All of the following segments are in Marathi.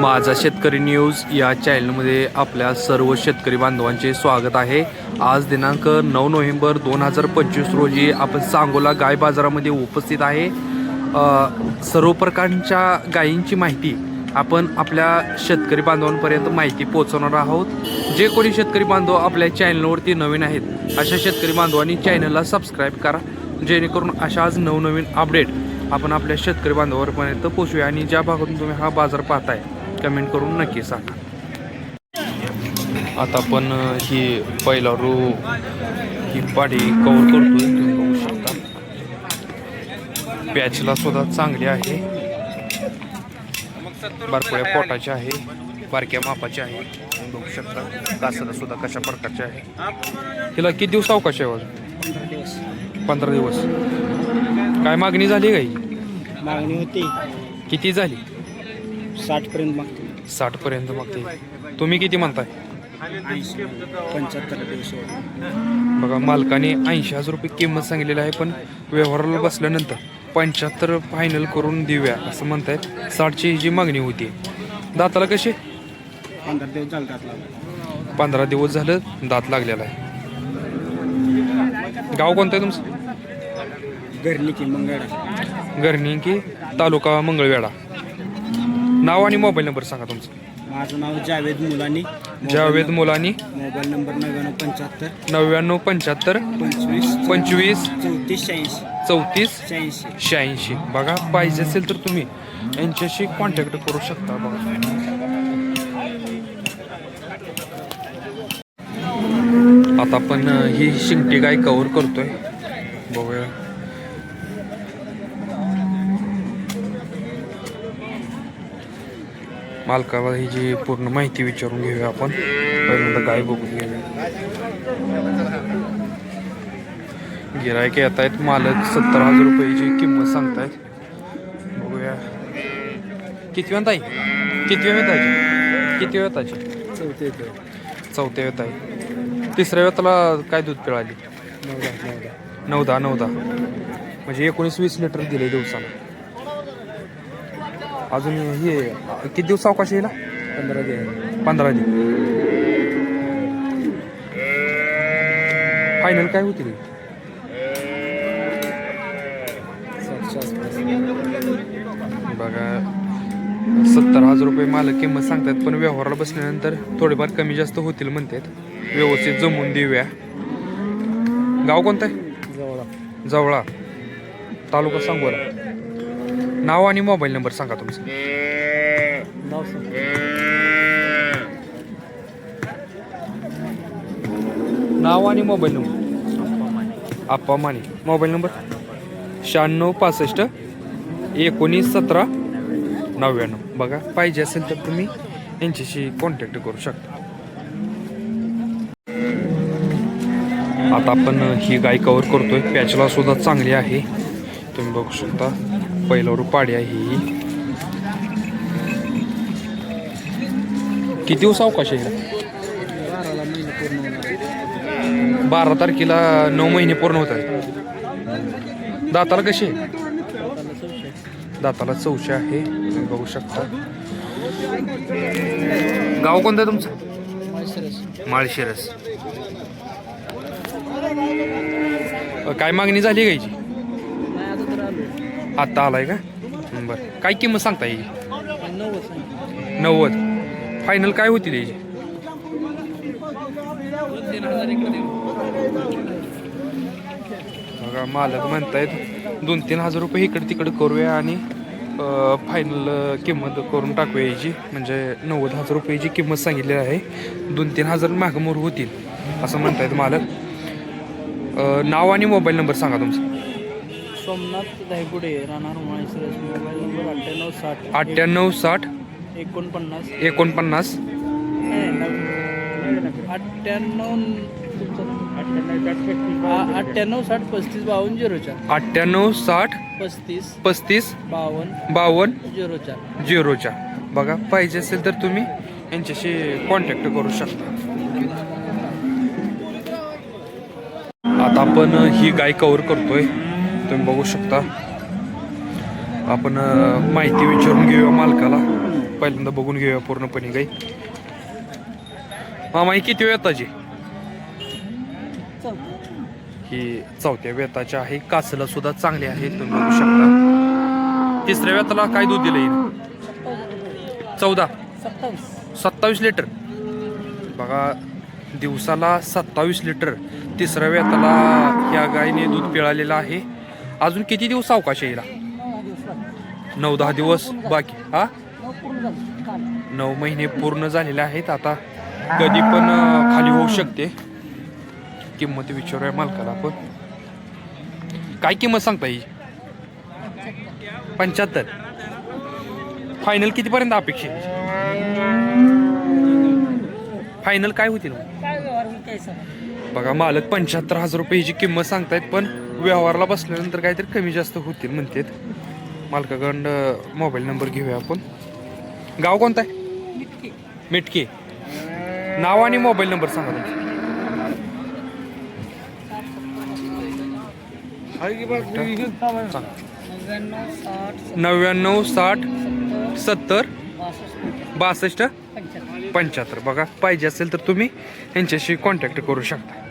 माझा शेतकरी न्यूज या चॅनलमध्ये आपल्या सर्व शेतकरी बांधवांचे स्वागत आहे. आज दिनांक नऊ नोव्हेंबर दोन हजार पंचवीस रोजी आपण सांगोला गाय बाजारामध्ये उपस्थित आहे. सर्व प्रकारच्या गायींची माहिती आपण आपल्या शेतकरी बांधवांपर्यंत माहिती पोहोचवणार आहोत. जे कोणी शेतकरी बांधव आपल्या चॅनलवरती नवीन आहेत अशा शेतकरी बांधवांनी चॅनलला सबस्क्राईब करा. जेणेकरून अशाच नवनवीन अपडेट आपण आपल्या शेतकरी बांधवांपर्यंत पोचूया आणि ज्या भागातून तुम्ही हा बाजार पाहताय कमेंट करून नक्की सांगा. आता आपण ही पहिला रो ही पाडी कव्हर करतोय तुम्ही बघू शकता. पॅचला सुद्धा चांगली आहे. बारकोळ्या पोटाची आहे बारक्या मापाची आहे. तुम्ही बघू शकता कासला सुद्धा कशा प्रकारचे आहे. तिला किती दिवस अवकाश आहे पंधरा दिवस. काय मागणी झाली काही मागणी होती. किती झाली? साठ पर्यंत मागतो. साठ पर्यंत मागते तुम्ही किती म्हणताय? ऐंशी पंच्याहत्तर बघा मालकाने ऐंशी हजार रुपये किंमत सांगितलेली आहे पण व्यवहाराला बसल्यानंतर पंच्याहत्तर फायनल करून देऊया असं म्हणतायत. साठची जी मागणी होती. दाताला कशी? पंधरा दिवस झाले घातला पंधरा दिवस झालं दात लागलेला आहे. गाव कोणतं आहे तुमचं? घरली की मंगळा गरणी की तालुका मंगळवेढा. नाव आणि मोबाईल नंबर सांगा तुमचं. माझं नाव जावेद मुलानी जावेद मुलानी. मोबाईल नंबर नव्याण्णव पंच्याहत्तर. नव्याण्णव पंच्याहत्तर. पंचवीस. पंचवीस. चौतीस शहाऐंशी. चौतीस. शहाऐंशी. शहाऐंशी. बघा पाहिजे असेल तर तुम्ही यांच्याशी कॉन्टॅक्ट करू शकता बघा. आता आपण ही शिंगटी गाय कव्हर करतोय. बघूया. मालकाला ही जी पूर्ण माहिती विचारून घेऊया आपण. पहिल्यांदा गाय बघून घेऊया. गिरायक येत आहेत मालक सत्तर हजार रुपयाची किंमत सांगतायत. बघूया. किती वेळ ताई? किती वेळ ताजी किती वेळ ताजी चौथ्या येतो चौथ्या वेळ ताई. तिसऱ्या वेळाला काय दूध पिळाली? नवदा नवदा नऊ दहा नऊ दहा. म्हणजे एकोणीस वीस लिटर दिले दिवसाला. अजून हे किती दिवस अवकाश येईल पंधरा दिवस. पंधरा दिवस. फायनल काय होतील बघा सत्तर हजार रुपये मालक किंमत सांगतात पण व्यवहाराला बसल्यानंतर थोडेफार कमी जास्त होतील म्हणतात. व्यवस्थित जमवून देऊया. गाव कोणतं आहे? जवळ. जवळा. तालुका सांगोला. नाव आणि मोबाईल नंबर सांगा तुमचा. नाव नाव आणि mobile number. Appa Mane. Mobile number? शहाण्णव पासष्ट एकोणीस सतरा नव्याण्णव. बघा पाहिजे असेल तर तुम्ही यांच्याशी कॉन्टॅक्ट करू शकता. आता आपण ही गाय कवर करतोय. पॅचला सुद्धा चांगली आहे. तुम्ही बघू शकता. पहिल्यावर पाडी आहे ही. किती दिवस अवकाश आहे बारा तारखेला नऊ महिने पूर्ण होत आहे दाताला कशी आहे? दाताला चौशे आहे. बघू शकता. गाव कोणतं आहे तुमचं? माळशिरस. काय मागणी झाली गायची आत्ता आलाय का? बरं. काय किंमत सांगता येईल नव्वद. फायनल काय होती त्याची? बघा मालक म्हणतायत दोन तीन हजार रुपये इकडे तिकडे करूया आणि फायनल किंमत करून टाकूया याची. म्हणजे नव्वद हजार रुपयाची किंमत सांगितली आहे. दोन तीन हजार मागमोर होतील असं म्हणतायत मालक. नाव आणि मोबाईल नंबर सांगा तुमचा. सोमनाथ धायगुडे राहणार माळशिरस मोबाईल नंबर अठ्ठ्याण्णव साठ. अठ्ठ्याण्णव साठ. एकोणपन्नास. एकोणपन्नास. अठ्ठ्याण्णव अठ्ठ्याण्णव साठ पस्तीस बावन्न झिरो चार. अठ्ठ्याण्णव साठ पस्तीस पस्तीस बावन्न बावन्न झिरो चार. झिरोच्या बघा पाहिजे असेल तर तुम्ही यांच्याशी कॉन्टॅक्ट करू शकता. आता आपण ही गाय कव्हर करतोय. तुम्ही बघू शकता. आपण माहिती विचारून घेऊया मालकाला. पहिल्यांदा बघून घेऊया पूर्णपणे गाई मामा ही किती वेताची? ही चौथ्या वेताची आहे. कासला सुद्धा चांगली आहे. तुम्ही बघू शकता. तिसऱ्या वेताला काय दूध दिलं हिने? चौदा. सत्तावीस सत्तावीस लिटर. बघा दिवसाला सत्तावीस लिटर. तिसऱ्या वेताला या गायीने दूध पिळालेलं आहे. अजून किती दिवस अवकाश येईल नऊ दहा दिवस बाकी. हा? नऊ महिने पूर्ण झालेले आहेत. आता कधी पण खाली होऊ शकते. किंमत विचारूया मालकाला आपण. काय किंमत सांगता ही? पंच्याहत्तर. फायनल कितीपर्यंत अपेक्षा आहे फायनल काय होतील? बघा मालक पंच्याहत्तर हजार रुपये हिची किंमत सांगतायत पण व्यवहारला बसल्यानंतर काहीतरी कमी जास्त होतील म्हणतात. मालकाकडं मोबाईल नंबर घेऊया आपण. गाव कोणतं आहे? मिटकी. नाव आणि मोबाईल नंबर सांगा तुमचा. नव्याण्णव साठ सत्तर बासष्ट पंच्याहत्तर. बघा पाहिजे असेल तर तुम्ही यांच्याशी कॉन्टॅक्ट करू शकता.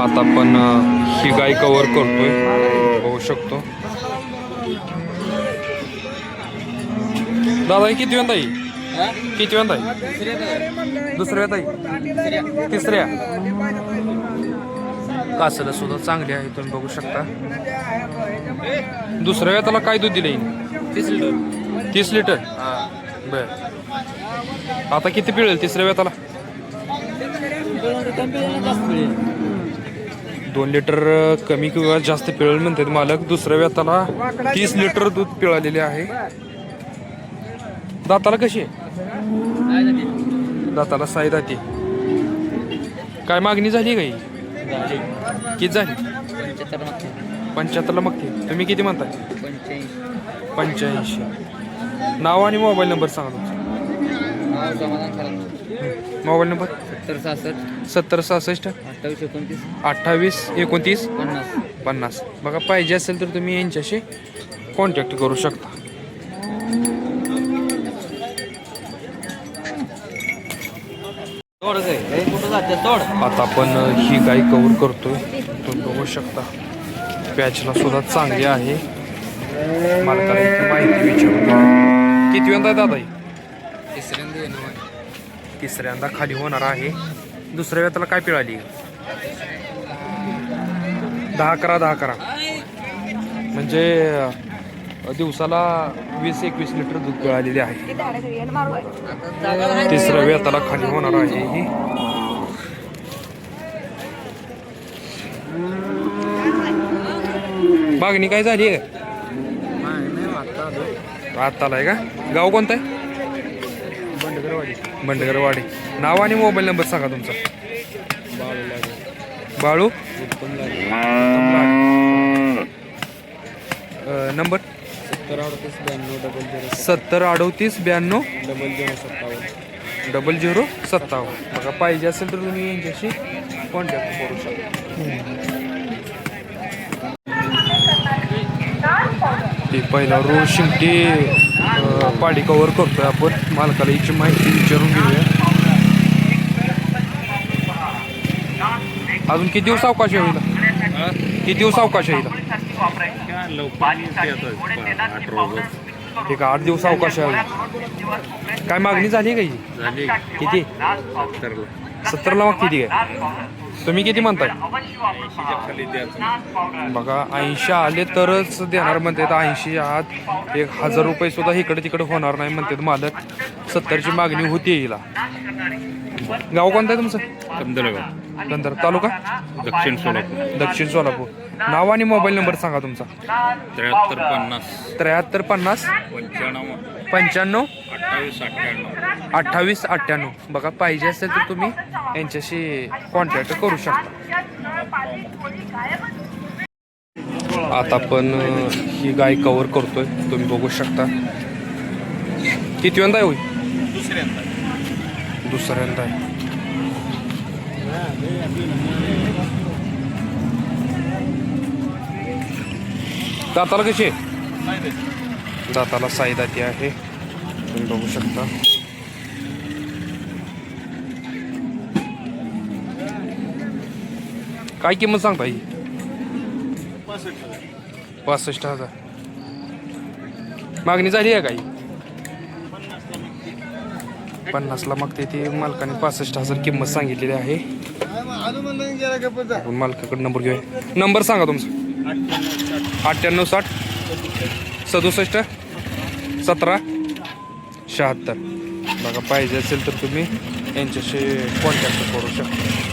आता आपण अं, ही गाय कव्हर करतोय. बघू शकतो. दादा किती वेंदा येईल किती वेंदा येईल दुसऱ्या येईल तिसऱ्या? कासला सुद्धा चांगली आहे तुम्ही बघू शकता. दुसऱ्या वेताला काय दूध दिलं तीस लिटर. तीस लिटर? बर. आता किती पिळेल तिसऱ्या जास्त मिळेल दोन लिटर कमी किंवा जास्त पिळेल म्हणतात मालक. दुसऱ्या वेताला तीस लिटर दूध पिळालेले आहे. दाताला कशी आहे? दाताला साई दाती. काय मागणी झाली काही किती झाली? मागते पंच्याहत्तरला मग तुम्ही किती म्हणताय? पंच्याऐंशी. नाव आणि मोबाईल नंबर सांगा तुमचा. Mobile number? सत्तर सहासष्ट. सत्तर सहासष्ट. अठ्ठावीस एकोणतीस. अठ्ठावीस एकोणतीस. पन्नास. पन्नास. बघा पाहिजे असेल तर तुम्ही यांच्याशी कॉन्टॅक्ट करू शकता. तोड काय कुठं जाते तोड. आता आपण ही गाय कव्हर करतोय. तुम्ही बघू शकता. पॅचला सुद्धा चांगली आहे. मालकाला इथे माहिती विचारू किती वेळा दादा ही? तिसऱ्यांदा येणार तिसऱ्यांदा खाली होणार आहे. दुसऱ्या वेळेला काय पिळाली दहा करा दहा करा. म्हणजे दिवसाला वीस एकवीस लिटर दूध पिळालेली आहे. तिसऱ्या वेताला खाली होणार आहे ही. मागणी काय झाली? आहे आता आलाय का? गाव कोणतं आहे? बंडगरवाडी. बंडगरवाडी. नाव आणि मोबाईल नंबर सांगा तुमचा. बाळू. नंबर? सत्तर अडतीस ब्याण्णव डबल झिरो सत्तर अडोतीस ब्याण्णव डबल झिरो सत्तावन्न. डबल झिरो सत्तावन्न बघा पाहिजे असेल तर तुम्ही यांच्याशी कॉन्टॅक्ट करू शकता. ते पहिला रोज शिमटी पाडी कव्हर करतोय आपण. मालकाला याची माहिती विचारून घेऊया. अजून किती दिवस अवकाश आहे हिला? किती दिवस अवकाश आहे हिला? एक आठ दिवस अवकाश आहे काय मागणी झाली का ही? किती? सत्तरला. मग किती आहे तुम्ही किती म्हणताय? बघा ऐंशी आले तरच देणार म्हणतात ऐंशी आत एक हजार रुपये सुद्धा इकडे तिकडे होणार नाही म्हणतात मालक. सत्तरची मागणी होती हिला. गाव कोणतं आहे तुमचं? कंदलगाव नंतर तालुका? दक्षिण सोलापूर. दक्षिण सोलापूर. नाव आणि मोबाईल नंबर सांगा तुमचा. त्र्याहत्तर पन्नास. त्र्याहत्तर पन्नास? पंच्याण्णव. पंच्याण्णव? अठ्ठावीस अठ्ठ्याण्णव. अठ्ठावीस अठ्ठ्याण्णव. बघा पाहिजे असेल तर तुम्ही यांच्याशी कॉन्टॅक्ट करू शकता. आता आपण ही गाय कव्हर करतोय. तुम्ही बघू शकता. किती वेळा होईल दुसऱ्यांदा दुसऱ्यांदा आहे. दाताला कशी आहे? दाताला साईदाती आहे. तुम्ही बघू शकता. काय किंमत सांगता ही? पासष्ट हजार. मागणी झाली आहे काही? पन्नासला मागते ती. मालकाने पासष्ट हजार किंमत सांगितलेली आहे. मालकाकडे नंबर घेऊया. नंबर सांगा तुमचा. अठ्ठ्याण्णव साठ. सदुसष्ट सतरा शहात्तर. बघा पाहिजे असेल तर तुम्ही यांच्याशी कॉन्टॅक्ट करू शकता.